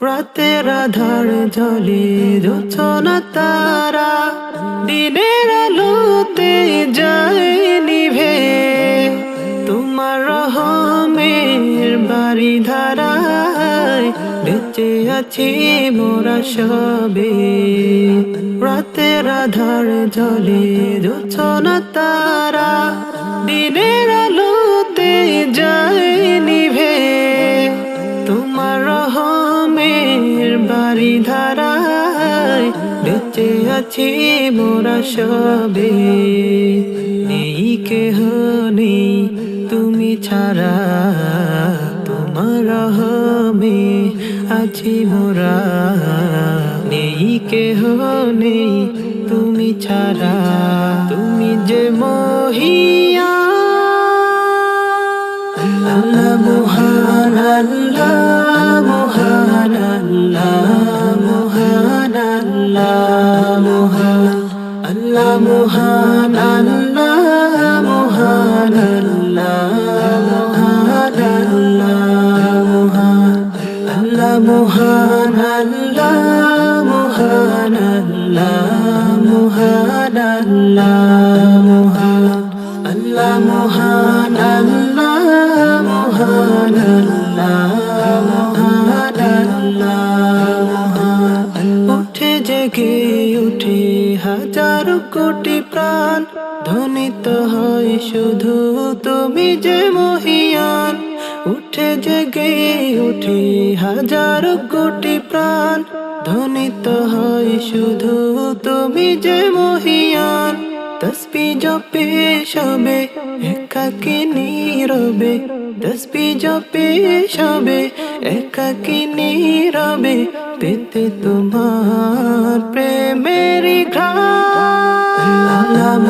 রাতের আধার জলে রচনা তারা, দিনের আলোতে যায় নিভে তোমার রহমের বাড়ি ধারায় বেঁচে আছি মোরা সবে। রাতের আধার জলে রচনা তারা, দিনের ধারায় বেঁচে আছি মোরা সবে। নেই কেহ নেই তুমি ছাড়া, তোমার রহমে আছি মোরা। নেই কেহ নেই তুমি ছাড়া, তুমি যে মহিয়া। আল্লাহ মহান আল্লাহ। মহান আল্লাহ মহান আল্লাহ মহান আল্লাহ মহান আল্লাহ মহান আল্লাহ মহান আল্লাহ মহান আল্লাহ মহান আল্লাহ মহান আল্লাহ উঠে জেগে উঠে হাজার কোটি প্রাণ ধ্বনিত হয় শুধু তুমি যে মহিয়ান। উঠে জেগে উঠে হাজার কোটি প্রাণ ধ্বনিত হয় শুধু তুমি যে মহিয়ান। তসবি জপে সবে, একাকি নীরবে। তসবি জপে সবে, একাকি নীরবে, পেতে তোমার